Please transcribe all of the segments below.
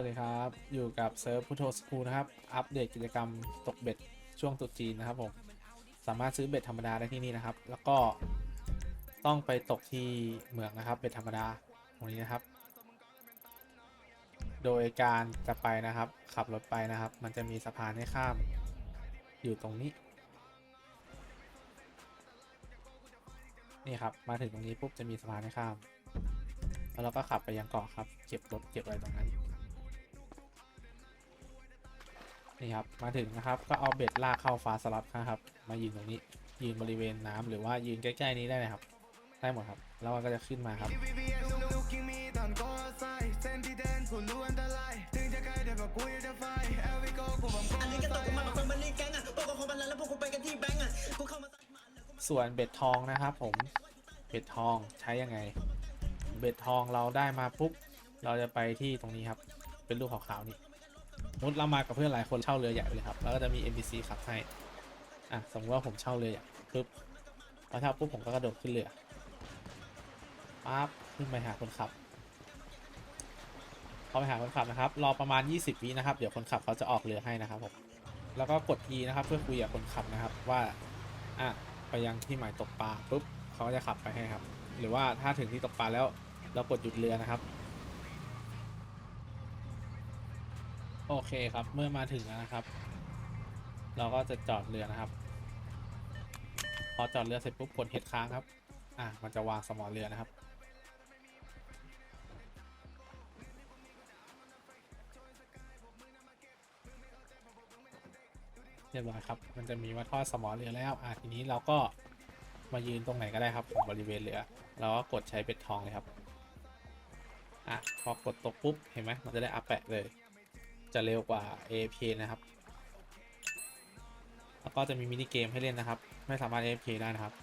วัสดีครับ อยู่กับเซิร์ฟพุทโธสคูลนะครับ อัปเดตกิจกรรมตกเบ็ดช่วงตุจีนนะครับผม สามารถซื้อเบ็ดธรรมดาได้ที่นี่นะครับ แล้วก็ต้องไปตกที่เหมืองนะครับ เบ็ดธรรมดาตรงนี้นะครับ โดยการจะไปนะครับ ขับรถไปนะครับ มันจะมีสะพานให้ข้าม อยู่ตรงนี้ นี่ครับ มาถึงตรงนี้ปุ๊บจะมีสะพานให้ข้ามแล้วเราก็ขับไปยังเกาะครับ เก็บรถเก็บอะไรตรงนั้น นี่ครับมาถึงนะครับก็เอาเบ็ดลากเข้าฟ้าสลับนะครับ มายืนตรงนี้ยืนบริเวณน้ำหรือว่ายืนใกล้ ๆ นี้ได้เลยครับ ได้หมดครับ แล้วมันก็จะขึ้นมาครับอันนี้ก็ตกกูมาฟังบันนี่แก๊งอะพวกกูคงบันลันแล้วพวกกูไปกันที่แบงก์อะกูเข้ามาส่วนเบ็ดทองนะครับผมเบ็ดทองใช้ยังไง เบ็ดทองเราได้มาปุ๊บเราจะไปที่ตรงนี้ครับ เป็นรูปขาวๆนี่ สมมุดเรามากับเพื่อนหลายคนเช่าเรือใหญ่ไปเลยครับ แล้วก็จะมี NPC ขับให้ อะ สมมติว่าผมเช่าเรือใหญ่ปุ๊บพอเช่าปุ๊บผมก็กระโดดขึ้นเรือปั๊บขึ้นไปหาคนขับพอไปหาคนขับนะครับ รอประมาณ 20 วินะครับ เดี๋ยวคนขับเขาจะออกเรือให้นะครับผม แล้วก็กด E นะครับ เพื่อคุยกับคนขับนะครับว่าอะไปยังที่หมายตกปลาปุ๊บเขาก็จะขับไปให้ครับ หรือว่าถ้าถึงที่ตกปลาแล้วเรากดหยุดเรือนะครับ โอเคครับ เมื่อมาถึงแล้วนะครับ เราก็จะจอดเรือนะครับ พอจอดเรือเสร็จปุ๊บกดเฮดค้างครับ อะมันจะวางสมอเรือนะครับ เรียบร้อยครับ มันจะมีว่าทอดสมอเรือแล้ว อะทีนี้เราก็มายืนตรงไหนก็ได้ครับของบริเวณเรือ เราก็กดใช้เบ็ดทองเลยครับ อะพอกดตกปุ๊บเห็นไหมมันจะได้อัพแปะเลย จะเร็วกว่า AFK นะครับ แล้วก็จะมีมินิเกมให้เล่นนะครับ ไม่สามารถ AFK ได้นะครับ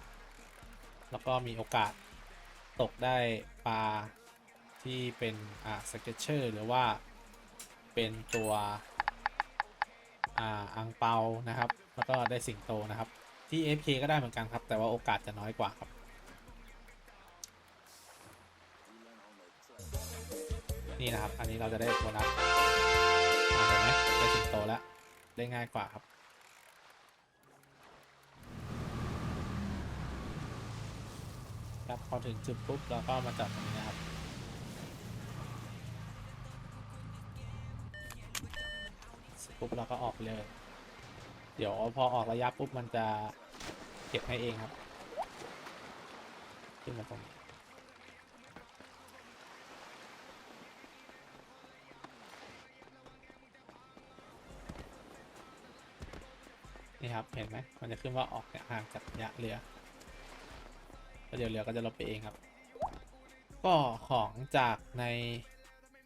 แล้วก็มีโอกาสตกได้ปลาที่เป็นอ่าสเก็ตเชอร์หรือว่าเป็นตัวอ่าอังเปานะครับ แล้วก็ได้สิงโตนะครับ ที่ FK ก็ได้เหมือนกันครับ แต่ว่าโอกาสจะน้อยกว่าครับนี่นะครับ อันนี้เราจะได้โบนัส อ่าเห็นไหมได้สิงโตแล้ว ได้ง่ายกว่าครับ ครับพอถึงจุดปุ๊บเราก็มาจอดตรงนี้นะครับ ปุ๊บเราก็ออกเลย เดี๋ยวพอออกระยะปุ๊บมันจะเก็บให้เองครับ ขึ้นมาตรงนี้ นี่ครับ เห็นไหมมันจะขึ้นว่าออกเนี่ยห่างจากระยะเรือแล้วเดี๋ยวเรือก็จะลบไปเองครับ ก็ของจากใน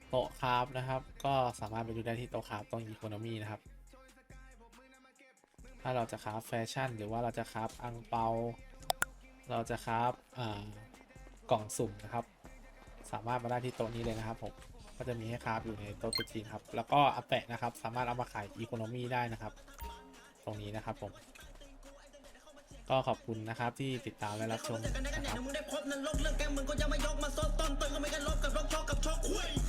โต๊ะคราฟนะครับ ก็สามารถไปดูได้ที่โต๊ะคราฟตรงอีโคโนมีนะครับ ถ้าเราจะคราฟแฟชั่น หรือว่าเราจะคราฟอังเปา เราจะคราฟกล่องสุ่มนะครับ สามารถมาได้ที่โต๊ะนี้เลยนะครับผมก็จะมีให้คราฟอยู่ในโต๊ะตุ๊จีนครับ แล้วก็อาแปะนะครับ สามารถเอามาขายอีโคโนมีได้นะครับ ตรงนี้นะครับผม ก็ขอบคุณนะครับที่ติดตามและรับชมนะครับ